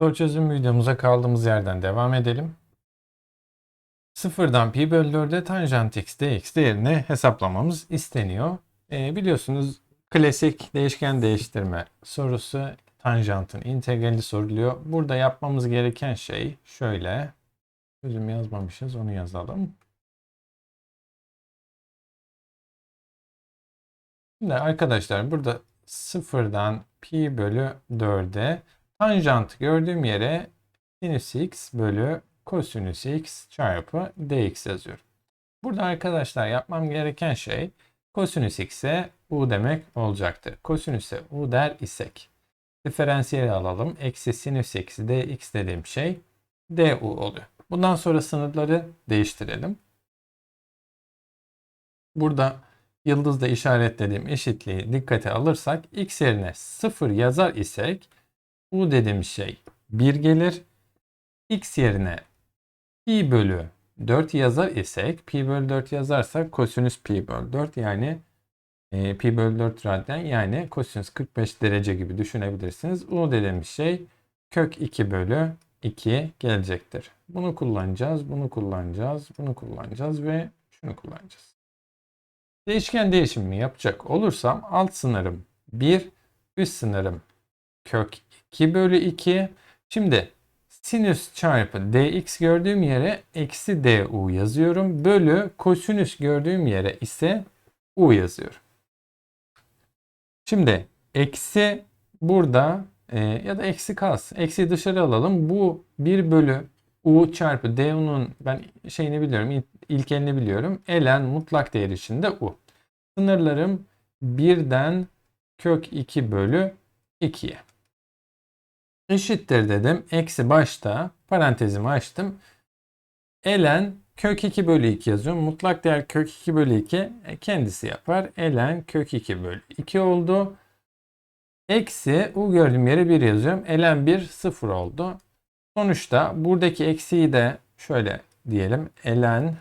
Soru çözüm videomuza kaldığımız yerden devam edelim. Sıfırdan pi bölü 4'e tanjant x dx değerini hesaplamamız isteniyor. Ee, biliyorsunuz klasik değişken değiştirme sorusu tanjantın integrali soruluyor. Burada yapmamız gereken şey şöyle. Çözüm yazmamışız onu yazalım. Şimdi arkadaşlar burada sıfırdan pi bölü 4'e Tanjant gördüğüm yere sinüs x bölü kosinüs x çarpı dx yazıyorum. Burada arkadaşlar yapmam gereken şey kosinüs x'e u demek olacaktır. Kosinüse u der isek diferansiyeli alalım. Eksi sinüs eksi dx dediğim şey du oluyor. Bundan sonra sınırları değiştirelim. Burada yıldızda işaretlediğim eşitliği dikkate alırsak x yerine 0 yazar isek u dediğim şey 1 gelir. x yerine pi bölü 4 yazar isek pi bölü 4 yazarsak kosinüs pi bölü 4 yani e, pi bölü 4 radyan yani kosinüs 45 derece gibi düşünebilirsiniz. U dediğim şey kök 2 bölü 2 gelecektir. Bunu kullanacağız, bunu kullanacağız, bunu kullanacağız ve şunu kullanacağız. Değişken değişimimi yapacak olursam alt sınırım 1, üst sınırım kök 2 bölü 2. Şimdi sinüs çarpı dx gördüğüm yere eksi du yazıyorum. Bölü kosinüs gördüğüm yere ise u yazıyorum. Şimdi eksi burada e, ya da eksi kalsın. Eksi dışarı alalım. Bu 1 bölü u çarpı du'nun ben şeyini biliyorum. ilkelini biliyorum. Elen mutlak değer içinde u. Sınırlarım 1'den kök 2 bölü 2'ye eşittir dedim. Eksi başta parantezimi açtım. Elen kök 2 bölü 2 yazıyorum. Mutlak değer kök 2 bölü 2 e, kendisi yapar. Elen kök 2 bölü 2 oldu. Eksi u gördüğüm yere 1 yazıyorum. Elen 1 0 oldu. Sonuçta buradaki eksiyi de şöyle diyelim. Elen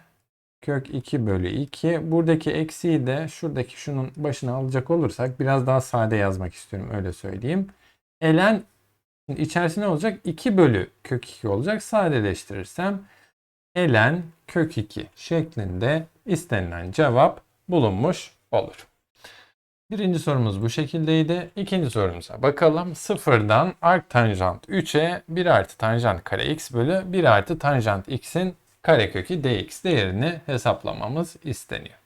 kök 2 bölü 2. Buradaki eksiyi de şuradaki şunun başına alacak olursak biraz daha sade yazmak istiyorum öyle söyleyeyim. Elen Şimdi içerisinde ne olacak? 2 bölü kök 2 olacak. Sadeleştirirsem elen kök 2 şeklinde istenilen cevap bulunmuş olur. Birinci sorumuz bu şekildeydi. İkinci sorumuza bakalım. Sıfırdan arc tanjant 3'e 1 artı tanjant kare x bölü 1 artı tanjant x'in karekökü dx değerini hesaplamamız isteniyor.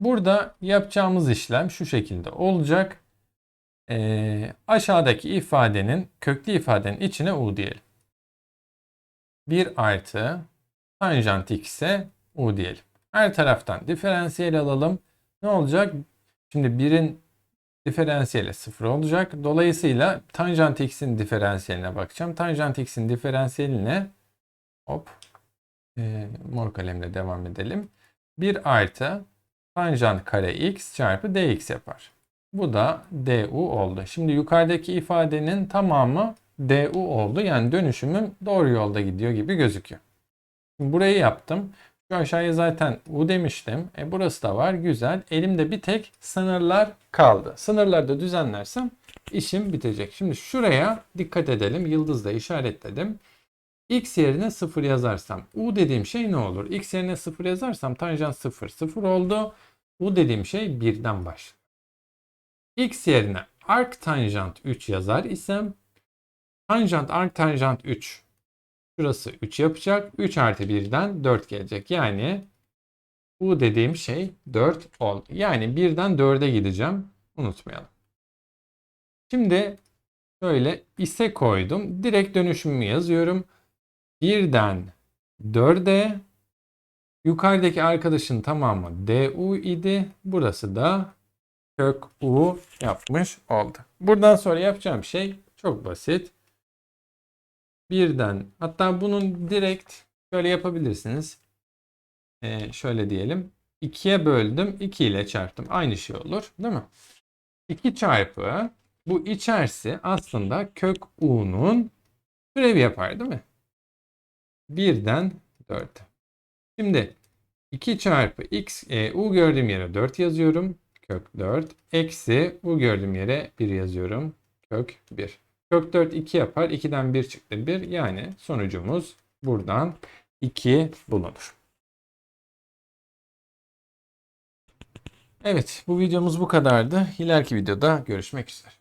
Burada yapacağımız işlem şu şekilde olacak e, aşağıdaki ifadenin köklü ifadenin içine u diyelim. 1 artı tanjant x'e u diyelim. Her taraftan diferansiyel alalım. Ne olacak? Şimdi 1'in diferansiyeli 0 olacak. Dolayısıyla tanjant x'in diferansiyeline bakacağım. Tanjant x'in diferansiyeli ne? Hop. E, mor kalemle devam edelim. 1 artı tanjant kare x çarpı dx yapar. Bu da du oldu. Şimdi yukarıdaki ifadenin tamamı du oldu. Yani dönüşümüm doğru yolda gidiyor gibi gözüküyor. Burayı yaptım. Şu aşağıya zaten u demiştim. E burası da var. Güzel. Elimde bir tek sınırlar kaldı. Sınırları da düzenlersem işim bitecek. Şimdi şuraya dikkat edelim. Yıldızla işaretledim. X yerine 0 yazarsam u dediğim şey ne olur? X yerine 0 yazarsam tanjant 0 0 oldu. U dediğim şey 1'den başlar x yerine arc tanjant 3 yazar isem tanjant arc tanjant 3 şurası 3 yapacak. 3 artı 1'den 4 gelecek. Yani bu dediğim şey 4 oldu. Yani 1'den 4'e gideceğim. Unutmayalım. Şimdi şöyle ise koydum. Direkt dönüşümü yazıyorum. 1'den 4'e yukarıdaki arkadaşın tamamı du idi. Burası da kök u yapmış oldu. Buradan sonra yapacağım şey çok basit. Birden hatta bunun direkt şöyle yapabilirsiniz. Ee, şöyle diyelim. 2'ye böldüm. 2 ile çarptım. Aynı şey olur. Değil mi? 2 çarpı bu içerisi aslında kök u'nun türevi yapar değil mi? 1'den 4'e. Şimdi 2 çarpı x e, u gördüğüm yere 4 yazıyorum kök 4 eksi bu gördüğüm yere 1 yazıyorum. Kök 1. Kök 4 2 yapar. 2'den 1 çıktı 1. Yani sonucumuz buradan 2 bulunur. Evet bu videomuz bu kadardı. İleriki videoda görüşmek üzere.